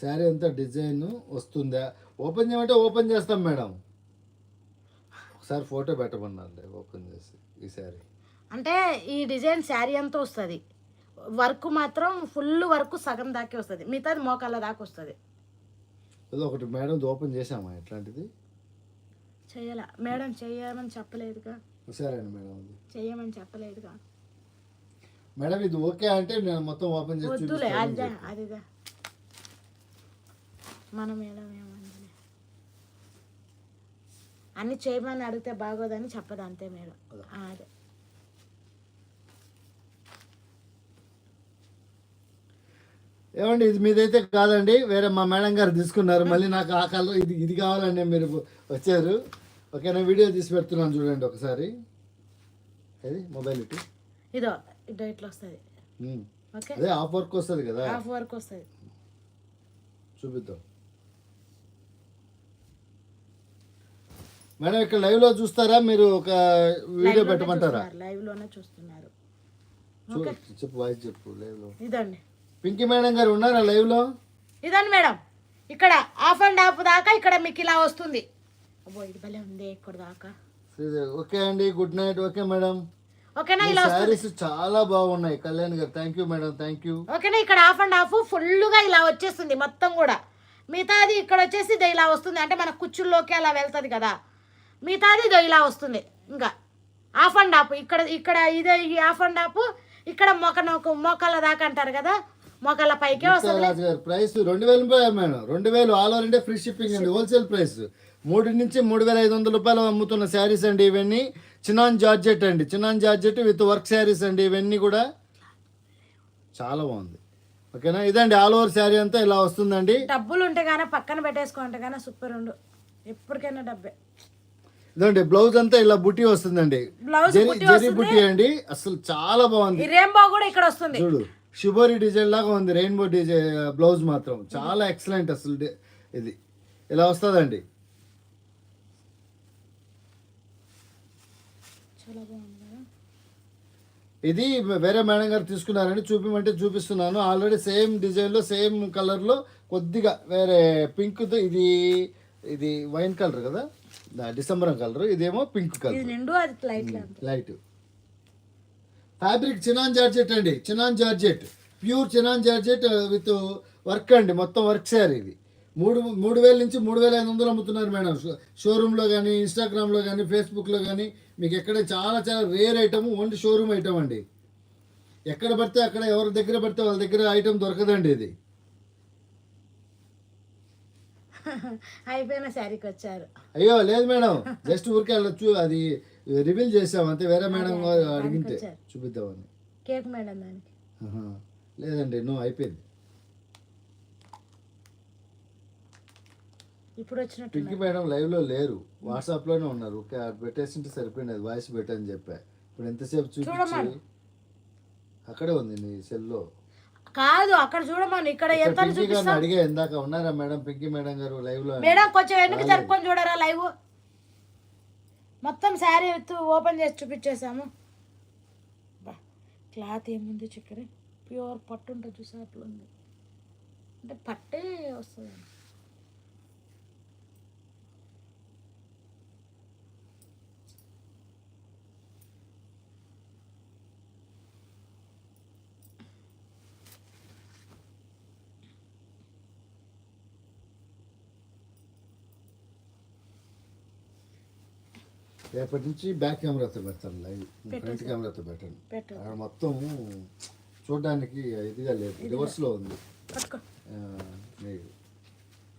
శారీ అంతా డిజైన్ వస్తుందా? ఓపెన్ చేయమంటే ఓపెన్ చేస్తాం మేడం. ఒకసారి ఫోటో పెట్టమన్నారు ఓపెన్ చేసి ఈ శారీ. అంటే ఈ డిజైన్ శారీ అంతా వస్తుంది. వర్క్ మాత్రం ఫుల్ వర్క్ సగం దాకే వస్తుంది. మిగతాది మోకాళ్ళ దాకా వస్తుంది. ఏదో ఒకటి మేడం ఓపెన్ చేసామా ఇట్లాంటిది చెయ్యాల. మేడం చెయ్యమని చెప్పలేదుగా. సరేనండి మేడం అది. చెయ్యమని చెప్పలేదుగా. మేడం ఇది ఓకే అంటే నేను మొత్తం ఓపెన్ చేసి వద్దులే మన ఏమంది అన్ని చేయమని అడిగితే బాగోదని చెప్పదు అంతే మేడం. అదే. ఏమండి ఇది మీదైతే కాదండి వేరే మా మేడం గారు తీసుకున్నారు మళ్ళీ నాకు ఆ కలర్ ఇది ఇది కావాలండి మీరు వచ్చారు. ఓకేనా వీడియో తీసి పెడుతున్నాను చూడండి ఒకసారి. అది మొబైల్ ఇటు? ఇదో ఇదో ఇట్లా వస్తుంది. అదే ఆఫ్ వర్క్ వస్తుంది కదా. హాఫ్ వర్క్ వస్తుంది. చూపిద్దాం. మేడం ఇక్కడ లైవ్లో చూస్తారా? మీరు ఒక వీడియో పెట్టమంటారా? లైవ్లోనే చూస్తున్నారు. చెప్పు వాయిస్ చెప్పు లైవ్లో. ఇదండి. పింకీ మేడం గారు ఉన్నారా లైవ్లో? ఇదండి మేడం ఇక్కడ ఆఫ్ అండ్ ఆఫ్ దాకా ఇక్కడ మీకు ఇలా వస్తుంది. అబ్బో ఇది భలే ఉంది ఇక్కడ దాకా. ఓకే అండి గుడ్ నైట్ ఓకే మేడం. ఓకేనా ఇలా శారీస్ చాలా బాగున్నాయి Kalyan garu. Thank you madam thank you ఓకేనా ఇక్కడ ఆఫ్ అండ్ ఆఫ్ ఫుల్గా ఇలా వచ్చేస్తుంది మొత్తం కూడా. మిగతాది ఇక్కడ వచ్చేసి ఇలా వస్తుంది అంటే మన కుచ్చుల్లోకి అలా వెళ్తుంది కదా. మిగతాది ఇదో ఇలా వస్తుంది. ఇంకా ఆఫ్ అండ్ ఆఫ్ ఇక్కడ ఇక్కడ ఇదే ఈ ఆఫ్ అండ్ ఆఫ్ ఇక్కడ మొక నొక మోకాళ్ళ దాకా అంటారు కదా? మోకాళ్ళ పైకే వస్తుంది ప్రైస్ రెండు వేల మేడం. రెండు వేలు all over India free shipping అండి. Wholesale price. మూడు నుంచి మూడు వేల ఐదు వందల రూపాయలు అమ్ముతున్న శారీస్ అండి ఇవన్నీ. చినాన్ జార్జెట్ అండి. Chinon georgette with work saris అండి ఇవన్నీ కూడా. చాలా బాగుంది. ఓకేనా? ఇదండి ఆల్ ఓవర్ శారీ అంతా ఇలా వస్తుందండి. డబ్బులు ఉంటే గానీ పక్కన పెట్టేసుకుంటే గానీ సూపర్ ఉండు. ఎప్పటికైనా డబ్బే. ఇదండి బ్లౌజ్ అంతా ఇలా బుట్టి వస్తుందండి. బ్లౌజ్ జరీ బుట్టి అండి. అసలు చాలా బాగుంది. రెయిన్బో కూడా ఇక్కడ వస్తుంది. చూడు షిబోరి డిజైన్ లాగా ఉంది రెయిన్బో డిజైన్ బ్లౌజ్ మాత్రం. చాలా ఎక్సలెంట్ అసలు ఇది. ఇలా వస్తుందండి? ఇది వేరే మేడం గారు తీసుకున్నారని చూపిమంటే చూపిస్తున్నాను. ఆల్రెడీ సేమ్ డిజైన్లో సేమ్ కలర్లో కొద్దిగా వేరే పింక్ ఇది ఇది వైన్ కలర్ కదా? డిసెంబర్ కలర్ ఇదేమో పింక్ కలర్. నిండు అది light light. Fabric chinon georgette అండి chinon georgette. Pure chinon georgette with work అండి మొత్తం వర్క్ శారీ ఇది. మూడు మూడు వేల నుంచి మూడు వేల ఐదు వందలు అమ్ముతున్నారు మేడం. షోరూంలో కానీ ఇన్స్టాగ్రామ్లో కానీ ఫేస్బుక్లో కానీ మీకు ఎక్కడ చాలా చాలా rare item only showroom item అండి. ఎక్కడ పడితే అక్కడ ఎవరి దగ్గర పడితే వాళ్ళ దగ్గర ఐటమ్ దొరకదండి ఇది. అయిపోయిన శారీకి వచ్చారు. అయ్యో లేదు మేడం. జస్ట్ ఊరికే వెళ్ళొచ్చు అది రివీల్ చేసాం. అంతే వేరే మేడం అడిగితే. చూపిద్దామని కేక్ మేడం దానికి. లేదండి నువ్వు అయిపోయింది. ఇప్పుడు వచ్చినట్టు పింకీ మేడం లైవ్లో లేరు వాట్సాప్లోనే ఉన్నారు పెట్టేసింటే సరిపోయినది వాయిస్ పెట్టని చెప్పా. ఇప్పుడు ఎంతసేపు చూపించి. అక్కడే ఉంది నీ సెల్లో. కాదు అక్కడ చూడమని ఇక్కడ ఎంత అడిగా ఇందాక ఉన్నారా మేడం? పింకీ మేడం గారు లైవ్లో మేడం కొంచెం వెనక్కి జరుపుకొని చూడరా లైవ్ మొత్తం శారీ ఓపెన్ చేసి చూపించేసాము బా, క్లాత్ ఏముంది చిక్కర? ప్యూర్ పట్టు ఉంటుంది చూసా అట్లా ఉంది. అంటే పట్టే వస్తుంది. రేపటి నుంచి బ్యాక్ కెమెరాతో పెడతాను లైవ్. ఫ్రంట్ కెమెరాతో పెట్టండి పెట్టు. అక్కడ మొత్తం చూడడానికి ఇదిగా లేదు. రివర్స్లో ఉంది. మీకు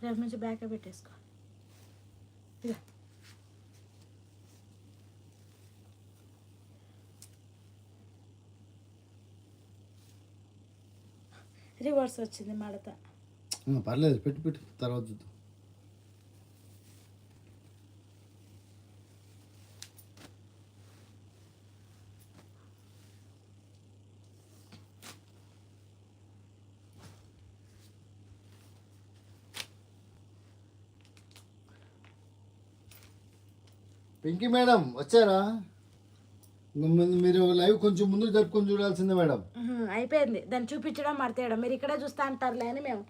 రేపు నుంచి బ్యాక్ పెట్టేసుకో. రివర్స్ వచ్చింది మడత. పర్లేదు. పెట్టి పెట్టి. తర్వాత చూద్దాం. పింకీ మేడం వచ్చారా? మీరు లైవ్ కొంచెం ముందు జరుపుకొని చూడాల్సిందే మేడం. అయిపోయింది. దాన్ని చూపించడం మడతేయడం. మీరు ఇక్కడే చూస్తా అంటారులే అని మేము